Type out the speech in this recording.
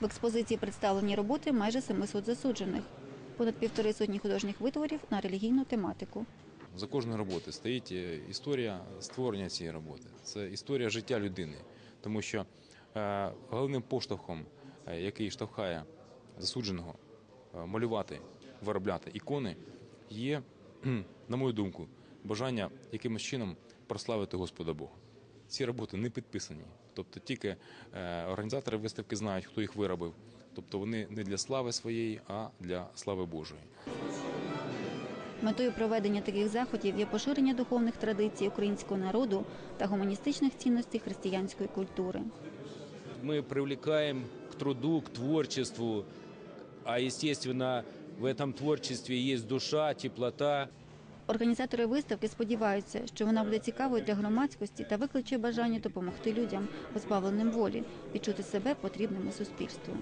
В експозиції представлені роботи майже 700 засуджених, понад півтори сотні художніх витворів на релігійну тематику. За кожною роботою стоїть е, історія створення цієї роботи. Це історія життя людини, тому що е, головним поштовхом, е, який штовхає засудженого малювати, виробляти ікони, є, на мою думку, бажання якимось чином прославити Господа Бога. Ці роботи не підписані, тобто тільки е, організатори виставки знають, хто їх виробив. Тобто вони не для слави своєї, а для слави Божої. Метою проведення таких заходів є поширення духовних традицій українського народу та гуманістичних цінностей християнської культури. мы привлекаем к труду, к творчеству, а естественно в этом творчестве есть душа, теплота. Організатори виставки сподіваються, що вона буде цікавою для громадськості та викличе бажання допомогти людям, позбавленим волі, відчути себе потрібними суспільству.